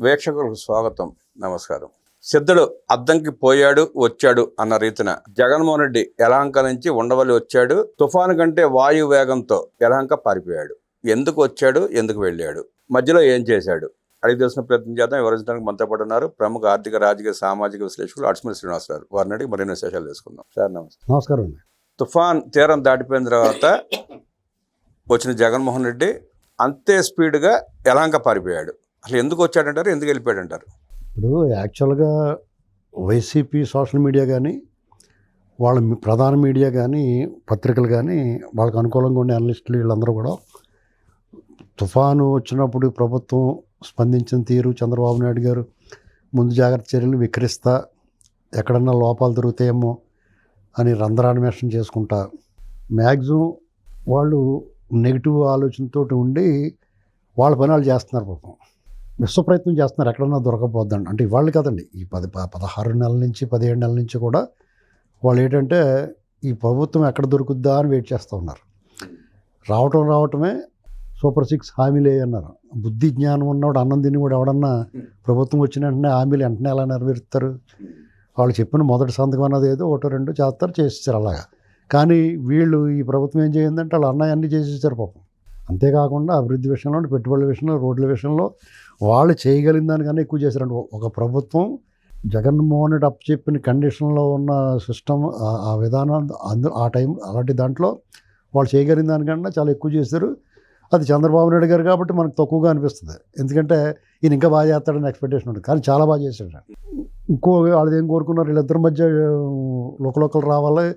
వీక్షకులకు స్వాగతం నమస్కారం. సిద్ధుడు అద్దంకి పోయాడు వచ్చాడు అన్న రీతిన జగన్మోహన్ రెడ్డి యలహంక నుంచి ఉండవల్లి వచ్చాడు. తుఫాను కంటే వాయు వేగంతో యలహంక పారిపోయాడు. ఎందుకు వచ్చాడు ఎందుకు వెళ్ళాడు మధ్యలో ఏం చేశాడు? అడిగి తెలిసిన ప్రయత్నం చేద్దాం. వివరించడానికి మనతో పాటు ఉన్నారు. ప్రముఖ ఆర్థిక రాజకీయ సామాజిక విశ్లేషకులు అడ్స్మల్ శ్రీనివాస్ గారు. వారిని అడిగి మరిన్ని విశేషాలు తెలుసుకుందాం. సార్ నమస్తే. నమస్కారం అండి. తుఫాన్ తీరం దాటిపోయిన తర్వాత వచ్చిన జగన్మోహన్ రెడ్డి అంతే స్పీడ్గా యలహంక పారిపోయాడు. అసలు ఎందుకు వచ్చాడంటారు? ఎందుకు వెళ్ళిపోయాడు అంటారు ఇప్పుడు యాక్చువల్గా వైసీపీ సోషల్ మీడియా కానీ వాళ్ళ ప్రధాన మీడియా కానీ పత్రికలు కానీ వాళ్ళకి అనుకూలంగా ఉండే అనలిస్టులు వీళ్ళందరూ కూడా తుఫాను వచ్చినప్పుడు ప్రభుత్వం స్పందించిన తీరు చంద్రబాబు నాయుడు గారు ముందు జాగ్రత్త చర్యలు విక్రిస్తా ఎక్కడన్నా లోపాలు దొరుకుతాయేమో అని రంధ్రాన్వేషణ చేసుకుంటా మ్యాక్సిమం వాళ్ళు నెగిటివ్ ఆలోచనతో ఉండి వాళ్ళ పని వాళ్ళు చేస్తున్నారు పాపం. విశ్వప్రయత్నం చేస్తున్నారు. ఎక్కడన్నా దొరకపోద్దండి అంటే ఇవాళ్ళు కదండి. ఈ పది ప- పదహారు నెలల నుంచి పదిహేడు నెలల నుంచి కూడా వాళ్ళు ఏంటంటే ఈ ప్రభుత్వం ఎక్కడ దొరుకుద్దా అని వెయిట్ చేస్తూ ఉన్నారు. రావటం రావటమే సూపర్ సిక్స్ హామీలే అన్నారు. బుద్ధి జ్ఞానం ఉన్నవాడు అన్నం తిని కూడా ఎవడన్నా ప్రభుత్వం వచ్చిన వెంటనే హామీలు వెంటనే ఎలా నెరవేరుస్తారు? వాళ్ళు చెప్పిన మొదటి సంతకం అన్నది ఏదో ఒకటో రెండు చేస్తారు చేసేసారు అలాగా. కానీ వీళ్ళు ఈ ప్రభుత్వం ఏం చేయిందంటే వాళ్ళు అన్నయ్య అన్నీ చేసేసారు పాపం. అంతేకాకుండా అభివృద్ధి విషయంలో పెట్టుబడుల విషయంలో రోడ్ల విషయంలో వాళ్ళు చేయగలిగిన దానికన్నా ఎక్కువ చేశారంట ఒక ప్రభుత్వం జగన్మోహన్ రెడ్డి అప్ చెప్పిన కండిషన్లో ఉన్న సిస్టమ్ ఆ- విధానం అందు ఆ టైం అలాంటి దాంట్లో వాళ్ళు చేయగలిగిన దానికన్నా చాలా ఎక్కువ చేశారు. అది చంద్రబాబు నాయుడు గారు కాబట్టి మనకు తక్కువగా అనిపిస్తుంది. ఎందుకంటే ఈయన ఇంకా బాగా చేస్తాడని ఎక్స్పెక్టేషన్ ఉంటుంది కానీ చాలా బాగా చేశాడు. ఇంకో వాళ్ళు ఏం కోరుకున్నారు? వీళ్ళిద్దరి మధ్య లోకలోకలు రావాలి.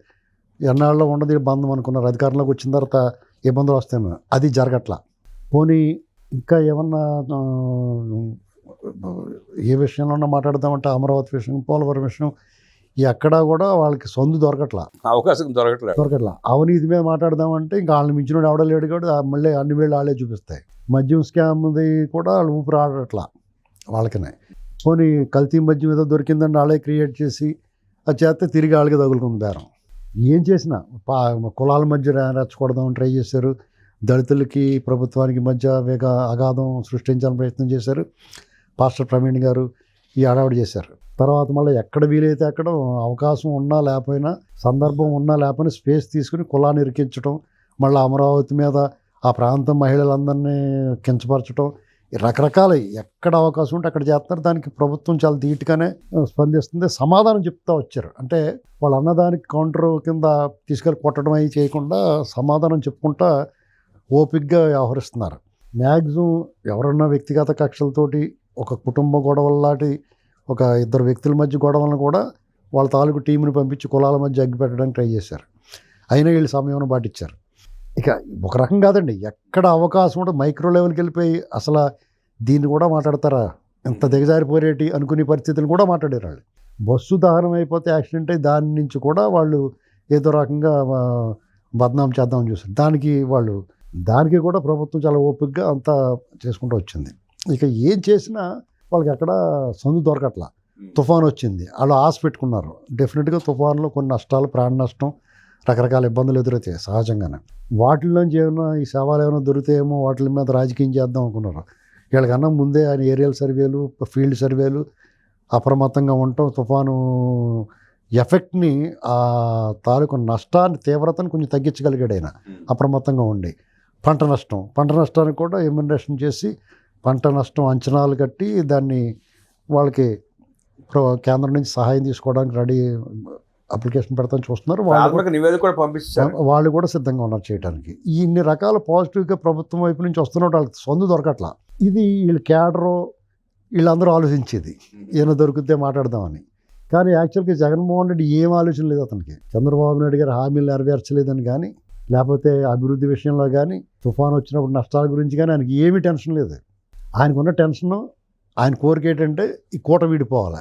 ఎన్నాళ్ళలో ఉండదు బంధం అనుకున్నారు. అధికారంలోకి వచ్చిన తర్వాత ఇబ్బందులు వస్తాయని అది జరగట్లా. పోనీ ఇంకా ఏమన్నా ఆ, ఏ విషయంలో మాట్లాడదామంటే అమరావతి విషయం పోలవరం విషయం ఎక్కడా కూడా వాళ్ళకి సొందు దొరకట్లా. అవకాశం దొరకట్లేదు. దొరకట్లా. అవినీతి మీద మాట్లాడదామంటే ఇంకా వాళ్ళని మించిన ఎవడ లేడు కూడా మళ్ళీ అన్ని వేళ్ళు వాళ్ళే చూపిస్తాయి. మద్యం స్కామ్ది కూడా వాళ్ళు ఊపిరి ఆడట్లా వాళ్ళకనే. పోనీ కల్తీ మద్యం ఏదో దొరికిందని వాళ్ళే క్రియేట్ చేసి అది చేస్తే తిరిగి వాళ్ళకి తగులుకుంది బేరం. ఏం చేసినా పా కులాల మధ్య రే- రెచ్చగొడదామని ట్రై చేశారు. దళితులకి ప్రభుత్వానికి మధ్య వేగ అగాధం సృష్టించాలని ప్రయత్నం చేశారు. పాస్టర్ ప్రవీణ్ గారు ఈ అడావిడి చేశారు. తర్వాత మళ్ళీ ఎక్కడ వీలైతే అక్కడ అవకాశం ఉన్నా లేకపోయినా సందర్భం ఉన్నా లేకపోయినా స్పేస్ తీసుకుని కులాన్ని ఇరికించడం మళ్ళీ అమరావతి మీద ఆ ప్రాంతం మహిళలందరినీ కించపరచడం రకరకాల ఎక్కడ అవకాశం ఉంటే అక్కడ చేస్తున్నారు దానికి ప్రభుత్వం చాలా ధీటుగానే స్పందిస్తుంది. సమాధానం చెప్తా వచ్చారు. అంటే వాళ్ళు అన్నదానికి కౌంటర్ కింద తీసుకెళ్ళి కొట్టడం అవి చేయకుండా సమాధానం చెప్పుకుంటా ఓపిక్గా వ్యవహరిస్తున్నారు. మ్యాక్సిమం ఎవరన్నా వ్యక్తిగత కక్షలతోటి ఒక కుటుంబ గొడవల్లాంటి ఒక ఇద్దరు వ్యక్తుల మధ్య గొడవలను కూడా వాళ్ళ తాలూకు టీంని పంపించి కులాల మధ్య అగ్గి పెట్టడానికి ట్రై చేశారు. అయినా వీళ్ళు సమయం పాటించారు. ఇక ఒక రకం కాదండి. ఎక్కడ అవకాశం ఉంటే మైక్రో లెవెల్కి వెళ్ళిపోయి అసలు దీన్ని కూడా మాట్లాడతారా? ఇంత దిగజారిపోయేటి అనుకునే పరిస్థితులు కూడా మాట్లాడారు వాళ్ళు. బస్సు దహనం అయిపోతే యాక్సిడెంట్ అయ్యి దాని నుంచి కూడా వాళ్ళు ఏదో రకంగా బద్నాం చేద్దామని చూస్తారు దానికి వాళ్ళు దానికి కూడా ప్రభుత్వం చాలా ఓపికగా అంతా చేసుకుంటూ వచ్చింది. ఇక ఏం చేసినా వాళ్ళకి ఎక్కడ సందు దొరకట్లా. తుఫాన్ వచ్చింది. వాళ్ళు ఆశ పెట్టుకున్నారు. డెఫినెట్గా తుఫాన్లో కొన్ని నష్టాలు ప్రాణ నష్టం రకరకాల ఇబ్బందులు ఎదురవుతాయి సహజంగానే. వాటిల్లోంచి ఏమైనా ఈ సవాలు ఏమైనా దొరికితేమో వాటి మీద రాజకీయం చేద్దాం అనుకున్నారు. వీళ్ళకన్నా ముందే ఆయన ఏరియల్ సర్వేలు ఫీల్డ్ సర్వేలు అప్రమత్తంగా ఉండటం తుఫాను ఎఫెక్ట్ని ఆ తాలూకు నష్టాన్ని తీవ్రతను కొంచెం తగ్గించగలిగాడు ఆయన. అప్రమత్తంగా ఉండి. పంట నష్టం. పంట నష్టానికి కూడా ఎమ్యునరేషన్ చేసి పంట నష్టం అంచనాలు కట్టి దాన్ని వాళ్ళకి కేంద్రం నుంచి సహాయం తీసుకోవడానికి రెడీ అప్లికేషన్ పెడతాను చూస్తున్నారు. వాళ్ళు నివేదిక కూడా పంపించారు. వాళ్ళు కూడా సిద్ధంగా ఉన్నారు చేయడానికి ఈ ఇన్ని రకాల పాజిటివ్గా ప్రభుత్వం వైపు నుంచి వస్తున్నట్టు వాళ్ళకి సొంత దొరకట్లా. ఇది వీళ్ళ క్యాడరు వీళ్ళందరూ ఆలోచించేది. ఏమైనా దొరికితే మాట్లాడదామని. కానీ యాక్చువల్గా జగన్మోహన్ రెడ్డి ఏం ఆలోచన లేదు అతనికి. చంద్రబాబు నాయుడు గారు హామీలు నెరవేర్చలేదని కానీ లేకపోతే అభివృద్ధి విషయంలో కానీ తుఫాను వచ్చినప్పుడు నష్టాల గురించి కానీ ఆయనకి ఏమీ టెన్షన్ లేదు. ఆయనకున్న టెన్షన్ ఆయన కోరిక ఏంటంటే ఈ కూట వీడిపోవాలి.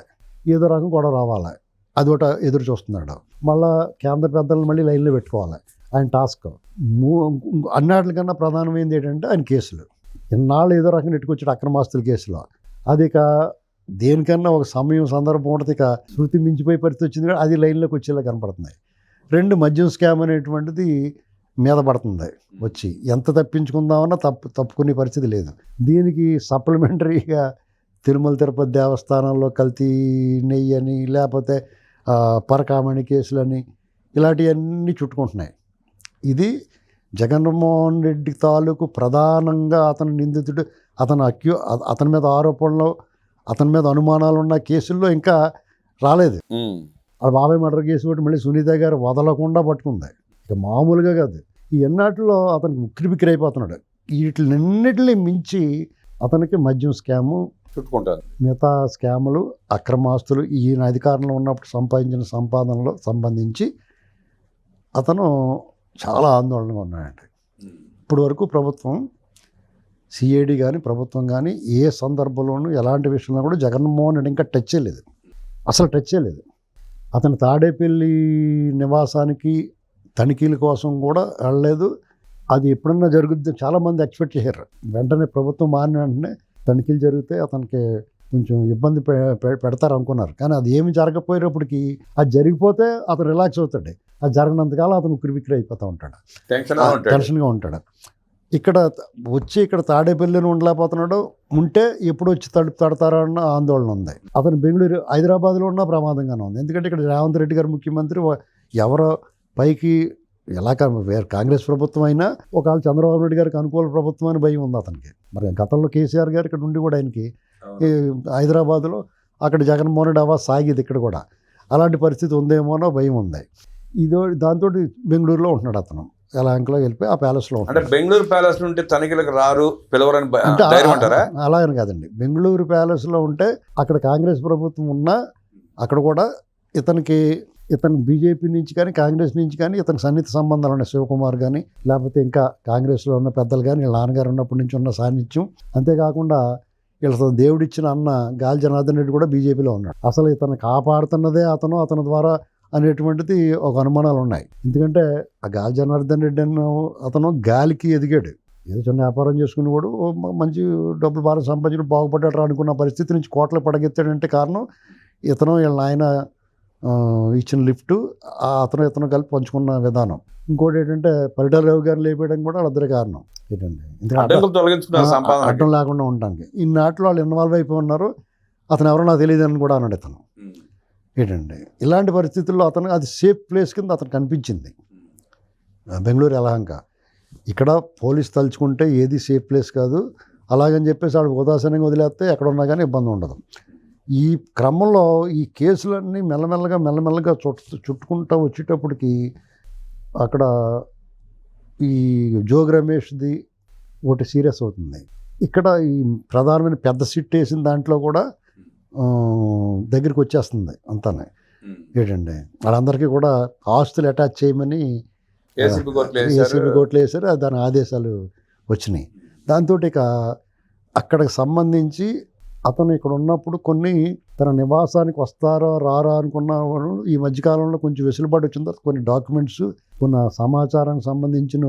ఏదో రకం గొడవ రావాలి. అది ఒకటి ఎదురు చూస్తున్నాడు. మళ్ళా కేంద్ర పెద్దలను మళ్ళీ లైన్లో పెట్టుకోవాలి. ఆయన టాస్క్ మూ అన్నిటికన్నా ప్రధానమైనది ఏంటంటే ఆయన కేసులు. ఇన్నాళ్ళు ఏదో రకంగా నెట్టుకొచ్చాడు అక్రమాస్తుల కేసులో. అది ఇక దేనికన్నా ఒక సమయం సందర్భం ఉంటుంది ఇక శృతి మించిపోయే పరిస్థితి వచ్చింది. అది లైన్లోకి వచ్చేలా కనపడుతున్నాయి. రెండు మద్యం స్కామ్ అనేటువంటిది మీద పడుతుంది వచ్చి. ఎంత తప్పించుకుందామన్నా తప్పు తప్పుకునే పరిస్థితి లేదు. దీనికి సప్లిమెంటరీగా తిరుమల తిరుపతి దేవస్థానంలో కల్తీ నెయ్యి అని లేకపోతే పరకామణి కేసులని ఇలాంటివన్నీ చుట్టుకుంటున్నాయి. ఇది జగన్మోహన్ రెడ్డి తాలూకు ప్రధానంగా అతను నిందితుడు అతను అక్యూ అతని మీద ఆరోపణలు అతని మీద అనుమానాలు ఉన్న కేసుల్లో ఇంకా రాలేదు. వాళ్ళ బాబాయ్ మర్డర్ కేసు ఒకటి మళ్ళీ సునీత గారు వదలకుండా పట్టుకుంది. ఇక మామూలుగా కాదు. ఈ ఎన్నాటిలో అతనికి ఉక్కిరి బిక్కిరి అయిపోతున్నాడు. వీటినన్నిటిని మించి అతనికి మద్యం స్కాము చుట్టుకుంటారు మిగతా స్కాములు అక్రమాస్తులు ఈయన అధికారంలో ఉన్నప్పుడు సంపాదించిన సంపాదనలో సంబంధించి అతను చాలా ఆందోళనగా ఉన్నాడండి ఇప్పటి వరకు ప్రభుత్వం సిఐడి కానీ ప్రభుత్వం కానీ ఏ సందర్భంలోనూ ఎలాంటి విషయంలో కూడా జగన్మోహన్ రెడ్డి ఇంకా టచ్ చేయలేదు. అసలు టచ్ చేయలేదు. అతను తాడేపల్లి నివాసానికి తనిఖీల కోసం కూడా వెళ్ళలేదు. అది ఎప్పుడన్నా జరుగుద్ది చాలామంది ఎక్స్పెక్ట్ చేశారు వెంటనే ప్రభుత్వం మారిన వెంటనే తనిఖీలు జరిగితే అతనికి కొంచెం ఇబ్బంది పెడతారు అనుకున్నారు. కానీ అది ఏమి జరగకపోయేటప్పటికి అది జరిగిపోతే అతను రిలాక్స్ అవుతాడు. అది జరగనంతకాలం అతను ఉక్కిరి అయిపోతూ ఉంటాడు. టెన్షన్గా ఉంటాడు. ఇక్కడ వచ్చి ఇక్కడ తాడేపల్లిని ఉండలేకపోతున్నాడు. ఉంటే ఎప్పుడు వచ్చి తడుపు తడతారో అన్న ఆందోళన ఉంది. అతను బెంగళూరు హైదరాబాద్లో ఉన్న ప్రమాదంగానే ఉంది. ఎందుకంటే ఇక్కడ రేవంత్ రెడ్డి గారు ముఖ్యమంత్రి ఎవరో పైకి ఎలా వేరే కాంగ్రెస్ ప్రభుత్వం అయినా ఒకవేళ చంద్రబాబు నాయుడు గారికి అనుకూల ప్రభుత్వం అని భయం ఉంది అతనికి. మరి గతంలో కేసీఆర్ గారు ఇక్కడ ఉండి కూడా ఆయనకి హైదరాబాద్లో అక్కడ జగన్మోహన్ రెడ్డి అవాజ్ సాగేది ఇక్కడ కూడా. అలాంటి పరిస్థితి ఉందేమో అన్న భయం ఉంది. ఇదో దాంతో బెంగళూరులో ఉంటున్నాడు అతను. యలహంకలో వెళ్ళిపోయి ఆ ప్యాలెస్లో అంటే బెంగళూరు ప్యాలెస్ నుండి తనిఖీలకు రారు పిలవరని అలా అని కాదండి. బెంగళూరు ప్యాలెస్లో ఉంటే అక్కడ కాంగ్రెస్ ప్రభుత్వం ఉన్నా అక్కడ కూడా ఇతనికి ఇతను బీజేపీ నుంచి కానీ కాంగ్రెస్ నుంచి కానీ ఇతనికి సన్నిహిత సంబంధాలు ఉన్నాయి. శివకుమార్ కానీ లేకపోతే ఇంకా కాంగ్రెస్లో ఉన్న పెద్దలు కానీ వీళ్ళ నాన్నగారు ఉన్నప్పటి నుంచి ఉన్న సాన్నిధ్యం. అంతేకాకుండా వీళ్ళతో దేవుడిచ్చిన అన్న గాలి జనార్దన్ రెడ్డి కూడా బీజేపీలో ఉన్నాడు. అసలు ఇతను కాపాడుతున్నదే అతను అతని ద్వారా అనేటువంటిది ఒక అనుమానాలు ఉన్నాయి. ఎందుకంటే ఆ గాలి జనార్దన్ రెడ్డి అన్న అతను గాలికి ఎదిగాడు. ఏదో చిన్న వ్యాపారం చేసుకుని కూడా మంచి డబ్బులు బాగా సంపాదించి బాగుపడ్డాడు అనుకున్న పరిస్థితి నుంచి కోట్లు పడగెత్తాడంటే కారణం ఇతను వీళ్ళ ఆయన ఇచ్చిన లిఫ్ట్ ఆ అతను ఇతను కలిపి పంచుకున్న విధానం. ఇంకోటి ఏంటంటే పరిటాల రావు గారిని లేపేయడం కూడా వాళ్ళిద్దరే కారణం. ఏంటండి ఎందుకంటే అడ్డం- లేకుండా ఉండడానికి. ఇన్నాటిలో వాళ్ళు ఇన్వాల్వ్ అయిపోయి ఉన్నారు. అతను ఎవరో నాకు తెలియదు అని కూడా అన్నాడు ఇతను. ఏంటండి ఇలాంటి పరిస్థితుల్లో అతను అది సేఫ్ ప్లేస్ కింద అతను కనిపించింది. బెంగళూరు యలహంక ఇక్కడ పోలీస్ తలుచుకుంటే ఏది సేఫ్ ప్లేస్ కాదు. అలాగని చెప్పేసి వాడు ఉదాసీనంగా వదిలేస్తే ఎక్కడ ఉన్నా కానీ ఇబ్బంది ఉండదు. ఈ క్రమంలో ఈ కేసులన్నీ మెల్లమెల్లగా మెల్లమెల్లగా చుట్టు చుట్టుకుంటూ వచ్చేటప్పటికి అక్కడ ఈ జోగ్ రమేష్ది ఒకటి సీరియస్ అవుతుంది. ఇక్కడ ఈ ప్రధానమైన పెద్ద సిట్ వేసిన దాంట్లో కూడా దగ్గరికి వచ్చేస్తుంది అంతానే. ఏంటండి వాళ్ళందరికీ కూడా ఆస్తులు అటాచ్ చేయమని ఏసీబీ కోర్టులో ఏసీబీ వేశారు దాని ఆదేశాలు వచ్చినాయి. దాంతో ఇక అక్కడికి సంబంధించి అతను ఇక్కడ ఉన్నప్పుడు కొన్ని తన నివాసానికి వస్తారా రారా అనుకున్న వాళ్ళు ఈ మధ్యకాలంలో కొంచెం వెసులుబాటు వచ్చిన తర్వాత కొన్ని డాక్యుమెంట్స్ కొన్ని సమాచారానికి సంబంధించిన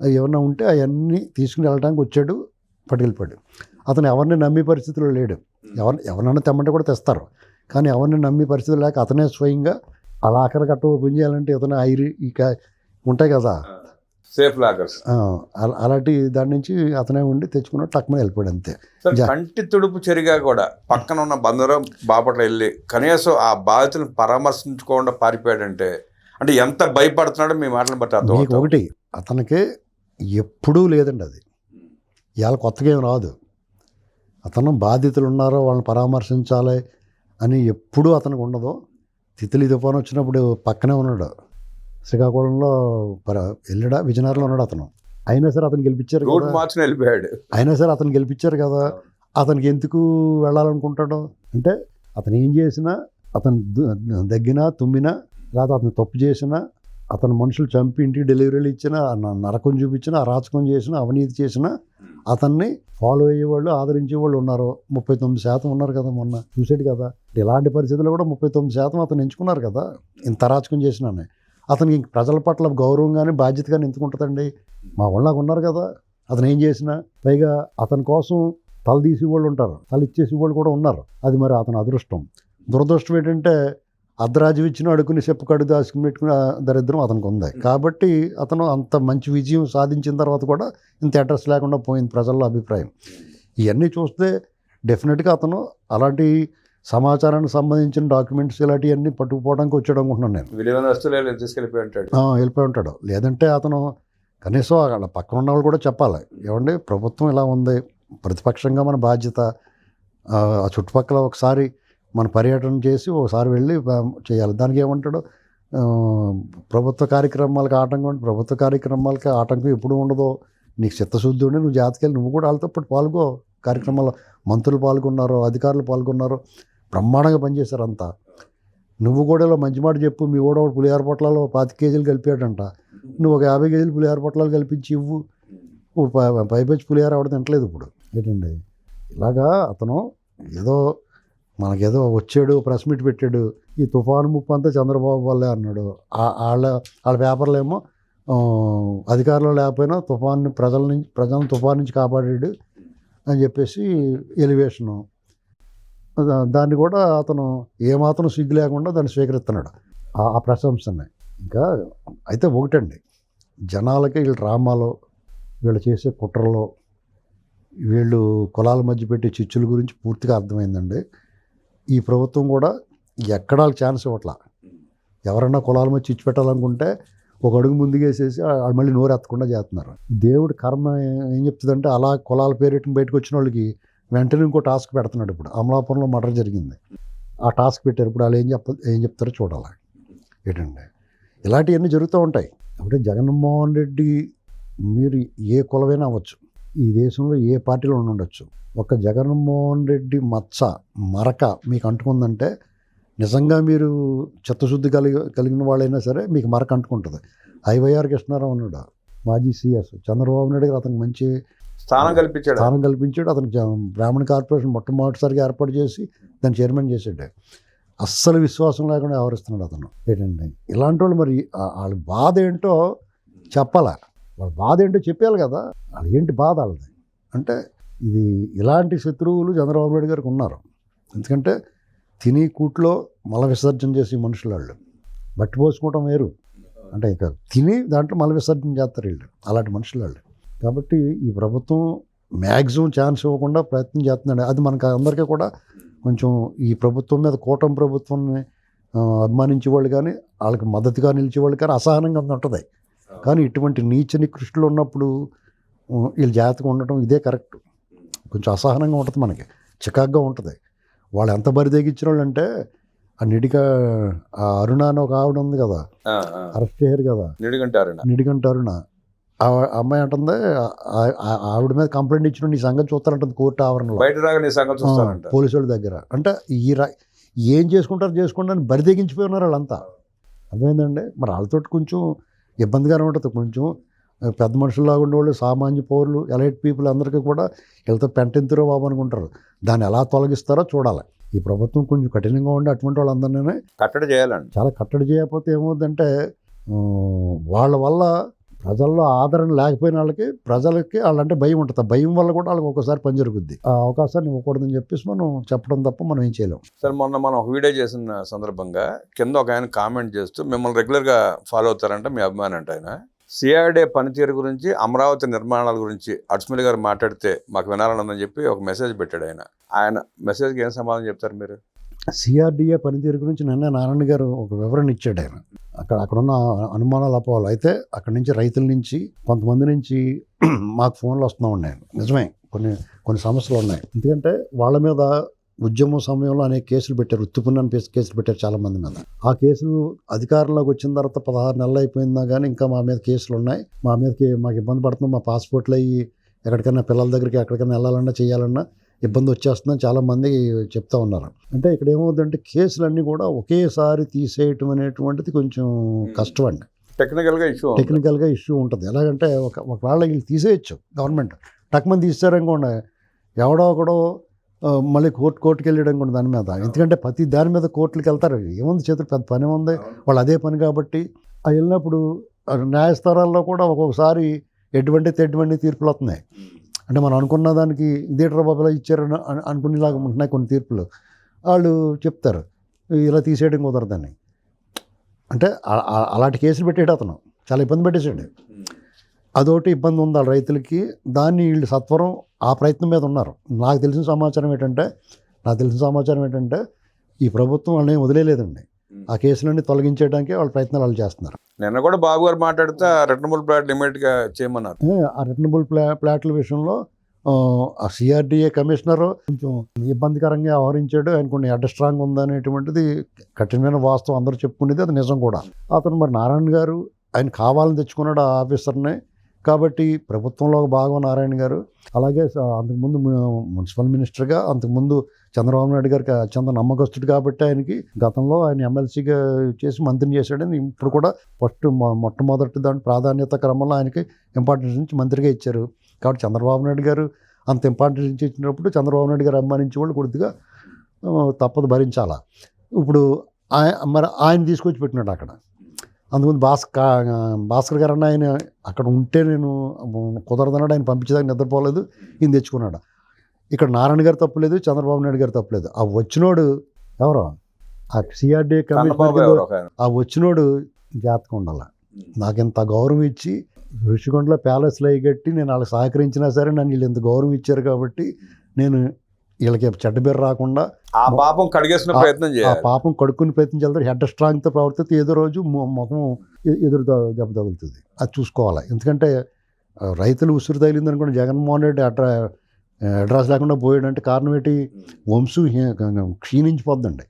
ఏమన్నా ఉంటే అవన్నీ తీసుకుని వెళ్ళడానికి వచ్చాడు పట్టుకెళ్ళిపోయాడు. అతను ఎవరిని నమ్మే పరిస్థితిలో లేడు. ఎవరిని ఎవరినైనా తెమ్మంటే కూడా తెస్తారు. కానీ ఎవరిని నమ్మే పరిస్థితి లేక అతనే స్వయంగా అలా ఆఖరి కట్ట ఓపెన్ చేయాలంటే ఇతను ఐరి ఇక ఉంటాయి కదా. సేఫ్ లాకర్స్ అలాంటి దాని నుంచి అతనే ఉండి తెచ్చుకున్నాడు టక్మని వెళ్ళిపోయాడు అంతే. కంటి తుడుపు చెరిగా కూడా పక్కన ఉన్న బందరం బాపట్ల వెళ్ళి కనీసం ఆ బాధితులను పరామర్శించుకోకుండా పారిపోయాడంటే అంటే ఎంత భయపడుతున్నాడో మీ మాటలను బట్టి. ఒకటి అతనికి ఎప్పుడూ లేదండి అది. ఇవాళ కొత్తగా ఏం రాదు. అతను బాధితులు ఉన్నారో వాళ్ళని పరామర్శించాలి అని ఎప్పుడూ అతనికి ఉండదు. తిత్లీ తుఫాను వచ్చినప్పుడు పక్కనే ఉన్నాడు. శ్రీకాకుళంలో వెళ్ళడా? విజయనగరంలో ఉన్నాడు అతను. అయినా సరే అతను గెలిపించారు మార్చుని వెళ్ళిపోయాడు. అయినా సరే అతను గెలిపించారు కదా. అతనికి ఎందుకు వెళ్ళాలనుకుంటాడు? అంటే అతను ఏం చేసినా అతను దగ్గినా తుమ్మినా లేదా అతను తప్పు చేసినా అతను మనుషులు చంపి ఇంటికి డెలివరీలు ఇచ్చినా నరకం చూపించినా అరాచకం చేసినా అవినీతి చేసినా అతన్ని ఫాలో అయ్యేవాళ్ళు ఆదరించేవాళ్ళు ఉన్నారు. ముప్పై తొమ్మిది శాతం ఉన్నారు కదా మొన్న. చూసాడు కదా. ఇలాంటి పరిస్థితుల్లో కూడా ముప్పై తొమ్మిది శాతం అతను ఎంచుకున్నారు కదా. ఇంత అరాచకం చేసినానే. అతనికి ప్రజల పట్ల గౌరవం కానీ బాధ్యత కానీ ఎందుకు ఉంటుందండి మా వాళ్ళకు ఉన్నారు కదా. అతను ఏం చేసినా పైగా అతని కోసం తల తీసి వాళ్ళు ఉంటారు. తల ఇచ్చేసి వాళ్ళు కూడా ఉన్నారు. అది మరి అతని అదృష్టం. దురదృష్టం ఏంటంటే అర్ధరాజ్యం ఇచ్చిన అడుగుని చెప్పు కడు దాచుకుని పెట్టుకున్న దరిద్రం అతనికి ఉంది. కాబట్టి అతను అంత మంచి విజయం సాధించిన తర్వాత కూడా ఇంత అడ్రస్ లేకుండా పోయింది ప్రజల్లో అభిప్రాయం. ఇవన్నీ చూస్తే డెఫినెట్గా అతను అలాంటి సమాచారానికి సంబంధించిన డాక్యుమెంట్స్ ఇలాంటివన్నీ పట్టుకుపోవడానికి వచ్చాడు అనుకుంటున్నాను నేను. విలువైన వస్తువులు తీసుకెళ్ళిపోయి ఉంటాడు. వెళ్ళిపోయి ఉంటాడు. లేదంటే అతను కనీసం అక్కడ పక్కన ఉన్న వాళ్ళు కూడా చెప్పాలి. ఏమండి ప్రభుత్వం ఇలా ఉంది. ప్రతిపక్షంగా మన బాధ్యత. ఆ చుట్టుపక్కల ఒకసారి మన పర్యటన చేసి ఒకసారి వెళ్ళి చేయాలి. దానికి ఏమంటాడు? ప్రభుత్వ కార్యక్రమాలకు ఆటంకం ప్రభుత్వ కార్యక్రమాలకి ఆటంకం ఎప్పుడు ఉండదో నీకు చిత్తశుద్ధి ఉండి నువ్వు జాతకెళ్ళి నువ్వు కూడా వాళ్ళతో పాటు పాల్గో. కార్యక్రమాల్లో మంత్రులు పాల్గొన్నారు అధికారులు పాల్గొన్నారు. బ్రహ్మాండంగా పనిచేశారు అంతా. నువ్వు కూడా ఇలా మంచి మాట చెప్పు మీ కూడా ఒకడు పులిహార పొట్లాలు పాతి కేజీలు కలిపాడంట. నువ్వు ఒక యాభై కేజీలు పులిహార పొట్లాలు కల్పించి ఇవ్వు. పై- పైపెచ్చి పులిహార ఆవిడ తింటలేదు ఇప్పుడు. ఏంటండి? ఇలాగా అతను ఏదో మనకేదో వచ్చాడు ప్రెస్ మీట్ పెట్టాడు ఈ తుఫాను ముప్పు అంతా చంద్రబాబు వల్లే అన్నాడు. వాళ్ళ వాళ్ళ పేపర్లు ఏమో అధికారంలో లేకపోయినా తుఫాన్ని ప్రజల నుంచి ప్రజలను తుఫాన్ నుంచి కాపాడాడు అని చెప్పేసి ఎలివేషను దాన్ని కూడా అతను ఏమాత్రం సిగ్గు లేకుండా దాన్ని స్వీకరిస్తున్నాడు. ఆ- ప్రశంసనే. ఇంకా అయితే ఒకటండి. జనాలకి వీళ్ళ డ్రామాలో వీళ్ళు చేసే కుట్రలో వీళ్ళు కులాల మధ్య పెట్టే చిచ్చుల గురించి పూర్తిగా అర్థమైందండి. ఈ ప్రభుత్వం కూడా ఎక్కడా ఛాన్స్ ఇవ్వట్లా. ఎవరన్నా కులాల మధ్య చిచ్చు పెట్టాలనుకుంటే ఒక అడుగు ముందుకేసేసి వాళ్ళు మళ్ళీ నోరు ఎత్తకుండా చేస్తున్నారు. దేవుడి కర్మ ఏం చెప్తుందంటే అలా కులాల పేరెట్టిన బయటకు వచ్చిన వాళ్ళకి వెంటనే ఇంకో టాస్క్ పెడుతున్నాడు ఇప్పుడు. అమలాపురంలో మర్డర్ జరిగింది. ఆ టాస్క్ పెట్టారు ఇప్పుడు వాళ్ళు ఏం చెప్ప ఏం చెప్తారో చూడాలి. ఏంటండి ఇలాంటివన్నీ జరుగుతూ ఉంటాయి. అంటే జగన్మోహన్ రెడ్డి మీరు ఏ కులమైనా అవ్వచ్చు. ఈ దేశంలో ఏ పార్టీలో ఉండి ఉండొచ్చు. ఒక జగన్మోహన్ రెడ్డి మచ్చ మరక మీకు అంటుకుందంటే నిజంగా మీరు చిత్తశుద్ధి కలిగి కలిగిన వాళ్ళైనా సరే మీకు మరక అంటుకుంటుంది. ఐవైఆర్ కృష్ణారావు ఉన్నాడు. మాజీ సీఎస్ చంద్రబాబు నాయుడు గారు అతనికి మంచి స్థానం కల్పించాడు. స్థానం కల్పించాడు. అతనికి బ్రాహ్మణ కార్పొరేషన్ మొట్టమొదటిసారిగా ఏర్పాటు చేసి దాన్ని చైర్మన్ చేసాడు అస్సలు విశ్వాసం లేకుండా వ్యవహరిస్తున్నాడు అతను. ఏంటండి ఇలాంటి వాళ్ళు మరి వాళ్ళ బాధ ఏంటో చెప్పాలా. వాళ్ళ బాధ ఏంటో చెప్పాలి కదా. వాళ్ళు ఏంటి బాధ వాళ్ళది? అంటే ఇది ఇలాంటి శత్రువులు చంద్రబాబు నాయుడు గారికి ఉన్నారు. ఎందుకంటే తిని కూట్లో మల విసర్జన చేసే మనుషులు వాళ్ళు. బట్టి పోసుకోవటం వేరు. అంటే ఇక తిని దాంట్లో మల విసర్జన చేస్తారు వీళ్ళు. అలాంటి మనుషులు వాళ్ళు. కాబట్టి ఈ ప్రభుత్వం మ్యాక్సిమం ఛాన్స్ ఇవ్వకుండా ప్రయత్నం చేస్తుందండి. అది మనకు అందరికీ కూడా కొంచెం ఈ ప్రభుత్వం మీద కూటమి ప్రభుత్వాన్ని అభిమానించే వాళ్ళు కానీ వాళ్ళకి మద్దతుగా నిలిచే వాళ్ళు కానీ అసహనంగా ఉంటుంది. కానీ ఇటువంటి నీచ నికృష్టులు ఉన్నప్పుడు వీళ్ళు జాగ్రత్తగా ఉండటం ఇదే కరెక్ట్. కొంచెం అసహనంగా ఉంటుంది మనకి. చికాగ్గా ఉంటుంది. వాళ్ళు ఎంత బరి తెగించిన వాళ్ళు అంటే ఆ నిడిక ఆ అరుణ అని ఒక ఆవిడ ఉంది కదా? అరెస్ట్ చేయరు కదా? నిడిగంట అరుణ. ఆ అమ్మాయి అంటుంది ఆవిడ మీద కంప్లైంట్ ఇచ్చిన నీ సంగతి చూస్తారంటుంది కోర్టు ఆవరణలో. బయట రాగా నీ సంగతి చూస్తానంట పోలీసు వాళ్ళ దగ్గర. అంటే ఈ రా ఏం చేసుకుంటారు చేసుకుంటారు అని బరి తెగించిపోయి ఉన్నారు వాళ్ళంతా. అర్థమైందండి? మరి వాళ్ళతో కొంచెం ఇబ్బందిగానే ఉంటుంది. కొంచెం పెద్ద మనుషుల్లాగా ఉండేవాళ్ళు సామాన్య పౌరులు ఎలైట్ పీపుల్ అందరికీ కూడా వీళ్ళతో పెంటెంతురో బాబు అనుకుంటారు. దాన్ని ఎలా తొలగిస్తారో చూడాలి. ఈ ప్రభుత్వం కొంచెం కఠినంగా ఉండి అటువంటి వాళ్ళందరినీ కట్టడి చేయాలండి. చాలా కట్టడి చేయకపోతే ఏమవుతుందంటే వాళ్ళ వల్ల ప్రజల్లో ఆదరణ లేకపోయిన వాళ్ళకి ప్రజలకి వాళ్ళంటే భయం ఉంటుంది. ఆ భయం వల్ల కూడా వాళ్ళకి ఒకసారి పని జరుగుద్ది. ఆ అవకాశాన్ని ఇవ్వకూడదని చెప్పేసి మనం చెప్పడం తప్ప మనం ఏం చేయలేం. సార్ మొన్న మనం ఒక వీడియో చేసిన సందర్భంగా కింద ఒక ఆయన కామెంట్ చేస్తూ మిమ్మల్ని రెగ్యులర్గా ఫాలో అవుతారంట మీ అభిమాని అంట ఆయన. సిఆర్డే పనితీరు గురించి అమరావతి నిర్మాణాల గురించి అడ్స్మిల్ గారు మాట్లాడితే మాకు వినాలని ఉందని చెప్పి ఒక మెసేజ్ పెట్టాడు ఆయన. ఆయన మెసేజ్కి ఏం సమాధానం చెప్తారు మీరు? సిఆర్డిఏ పనితీరు గురించి నిన్న నారాయణ గారు ఒక వివరణ ఇచ్చాడు ఆయన. అక్కడ అక్కడ ఉన్న అనుమానాలు అపోవాలి అయితే అక్కడ నుంచి రైతుల నుంచి కొంతమంది నుంచి మాకు ఫోన్లు వస్తూ ఉన్నాయి. నిజమే కొన్ని కొన్ని సమస్యలు ఉన్నాయి. ఎందుకంటే వాళ్ళ మీద ఉద్యమం సమయంలో అనేక కేసులు పెట్టారు. ఉత్తుపున్న కేసులు పెట్టారు చాలా మంది. మీద ఆ కేసులు అధికారంలోకి వచ్చిన తర్వాత పదహారు నెలలు అయిపోయిందా కానీ ఇంకా మా మీద కేసులు ఉన్నాయి. మా మీదకి మాకు ఇబ్బంది పడుతుంది మా పాస్పోర్ట్లు అయ్యి ఎక్కడికైనా పిల్లల దగ్గరికి ఎక్కడికైనా వెళ్ళాలన్నా చేయాలన్నా ఇబ్బంది వచ్చేస్తుందని చాలామంది చెప్తా ఉన్నారు. అంటే ఇక్కడ ఏమవుతుందంటే కేసులన్నీ కూడా ఒకేసారి తీసేయటం అనేటువంటిది కొంచెం కష్టం అండి టెక్నికల్గా ఇష్యూ టెక్నికల్గా ఇష్యూ ఉంటుంది. ఎలాగంటే ఒక ఒకవేళ వీళ్ళు తీసేయచ్చు గవర్నమెంట్. టక్మని తీసారనుకోండి ఎవడో ఒకడో మళ్ళీ కోర్టు కోర్టుకి వెళ్ళడం కూడా దాని మీద. ఎందుకంటే ప్రతి దాని మీద కోర్టులకు వెళ్తారు. ఏముంది చేతులు పెద్ద పని ఉంది వాళ్ళు అదే పని కాబట్టి వెళ్ళినప్పుడు న్యాయస్థానాల్లో కూడా ఒక్కొక్కసారి ఎటువంటి ఎటువంటి తీర్పులు వస్తున్నాయి. అంటే మనం అనుకున్న దానికి ఇదేట్రా బాబు ఇలా ఇచ్చారని అను- అనుకునేలాగా ఉంటున్నాయి కొన్ని తీర్పులు. వాళ్ళు చెప్తారు ఇలా తీసేయడం కుదరదని అంటే అలాంటి కేసులు పెట్టాడు అతను. చాలా ఇబ్బంది పెట్టేశాడు. అదొకటి ఇబ్బంది ఉంది వాళ్ళ రైతులకి. దాన్ని వీళ్ళు సత్వరం ఆ ప్రయత్నం మీద ఉన్నారు. నాకు తెలిసిన సమాచారం ఏంటంటే నాకు తెలిసిన సమాచారం ఏంటంటే ఈ ప్రభుత్వం వాళ్ళని వదిలేలేదండి ఆ కేసులన్నీ తొలగించేయడానికి వాళ్ళ ప్రయత్నాలు వాళ్ళు చేస్తున్నారు. నిన్న కూడా బాబు గారు మాట్లాడితే రిటర్నబుల్ ప్లాట్ లిమిట్గా చేయమన్నారు. ఆ రిటర్నబుల్ ప్లా ప్లాట్ల విషయంలో ఆ, సిఆర్డిఏ కమిషనర్ కొంచెం ఇబ్బందికరంగా వ్యవహరించాడు. ఆయన కొన్ని అడ్డ స్ట్రాంగ్ ఉందనేటువంటిది కఠినమైన వాస్తవం అందరూ చెప్పుకునేది అది నిజం కూడా. అతను మరి నారాయణ గారు ఆయన కావాలని తెచ్చుకున్నాడు ఆ ఆఫీసర్ని. కాబట్టి ప్రభుత్వంలో భాగం నారాయణ గారు. అలాగే అంతకుముందు మున్సిపల్ మినిస్టర్గా అంతకుముందు చంద్రబాబు నాయుడు గారికి అత్యంత నమ్మకస్తుడు కాబట్టి ఆయనకి గతంలో ఆయన ఎమ్మెల్సీగా చేసి మంత్రిని చేశాడని ఇప్పుడు కూడా ఫస్ట్ మొట్టమొదటి దాని ప్రాధాన్యత క్రమంలో ఆయనకి ఇంపార్టెన్స్ నుంచి మంత్రిగా ఇచ్చారు. కాబట్టి చంద్రబాబు నాయుడు గారు అంత ఇంపార్టెన్స్ ఇచ్చినప్పుడు చంద్రబాబు నాయుడు గారు అభిమానించే వాళ్ళు కొద్దిగా తప్పదు భరించాలా. ఇప్పుడు ఆయన మరి ఆయన తీసుకొచ్చి పెట్టినాడు అక్కడ. అందుకని భాస్కర్ భాస్కర్ గారు అన్న ఆయన అక్కడ ఉంటే నేను కుదరదన్నాడు ఆయన పంపించేదానికి నిద్రపోలేదు ఈయన తెచ్చుకున్నాడు. ఇక్కడ నారాయణ గారు తప్పులేదు చంద్రబాబు నాయుడు గారు తప్పులేదు ఆ వచ్చినోడు ఎవరో? ఆ సిఆర్డీ కమిషనర్. ఆ వచ్చినోడు జాతకం ఉండాల. నాకు ఇంత గౌరవం ఇచ్చి ఋషికొండలో ప్యాలెస్లో కట్టి నేను వాళ్ళకి సహకరించినా సరే నన్ను వీళ్ళు ఇంత గౌరవం ఇచ్చారు కాబట్టి నేను వీళ్ళకి చెడ్డ రాకుండా ఆ పాపం కడిగేసిన ఆ- ప్రయత్నం ఆ చేయాలి. పాపం కడుక్కుని ప్రయత్నించాలి హెడ్ స్ట్రాంగ్తో ప్రవర్తిస్తే ఏదో రోజు ముఖం ఎదురు దెబ్బ తగులుతుంది. అది చూసుకోవాలి. ఎందుకంటే ఆ, రైతులు ఉసురు తగిలింది అనుకోండి జగన్మోహన్ రెడ్డి అడ్రా అడ్రస్ లేకుండా పోయాడంటే కారణం ఏంటి? వంశం క్షీణించిపోద్దండి.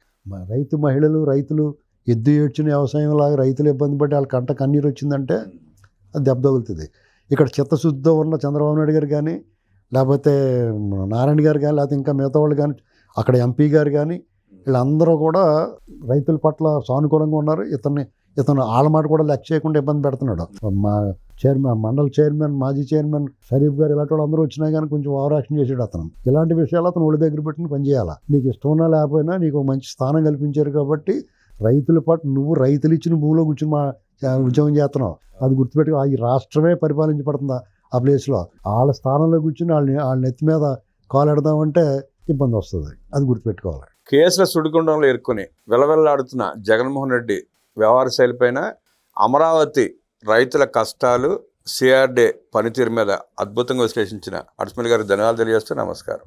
రైతు మహిళలు రైతులు ఎద్దు ఏడ్చిన వ్యవసాయం లాగా రైతులు ఇబ్బంది పడి వాళ్ళ కంట కన్నీరు వచ్చిందంటే అది దెబ్బ తగులుతుంది. ఇక్కడ చిత్తశుద్ధితో ఉన్న చంద్రబాబు నాయుడు గారు కానీ లేకపోతే నారాయణ గారు కానీ లేకపోతే ఇంకా మిగతా వాళ్ళు కానీ అక్కడ ఎంపీ గారు కానీ వీళ్ళందరూ కూడా రైతుల పట్ల సానుకూలంగా ఉన్నారు. ఇతన్ని ఇతను వాళ్ళ మాట కూడా లెక్క చేయకుండా ఇబ్బంది పెడుతున్నాడు. మా చైర్మన్ మండల చైర్మన్ మాజీ చైర్మన్ షరీఫ్ గారు ఇలాంటి వాళ్ళు అందరూ వచ్చినా కానీ కొంచెం ఓవర్ యాక్షన్ చేసాడు అతను. ఇలాంటి విషయాలు అతను ఒళ్ళు దగ్గర పెట్టుకుని పనిచేయాలి నీకు ఇష్టమన్నా లేకపోయినా నీకు మంచి స్థానం కల్పించారు కాబట్టి రైతుల పాటు నువ్వు రైతులు ఇచ్చిన భూమిలో కూర్చుని మా ఉద్యోగం చేస్తున్నావు. అది గుర్తుపెట్టుకో ఈ రాష్ట్రమే పరిపాలించబడుతుందా ఆ ప్లేస్లో? వాళ్ళ స్థానంలో కూర్చుని వాళ్ళని వాళ్ళ నెత్తి మీద కాలెడదామంటే ఇబ్బంది వస్తుంది. అది గుర్తుపెట్టుకోవాలి. కేసుల సుడిగుండంలో ఇరుక్కుని వెలవెల్లాడుతున్న జగన్మోహన్ రెడ్డి వ్యవహార శైలిపైన అమరావతి రైతుల కష్టాలు సిఆర్డే పనితీరు మీద అద్భుతంగా విశ్లేషించిన అడ్స్మిల్ గారికి ధన్యవాదాలు తెలియజేస్తూ నమస్కారం.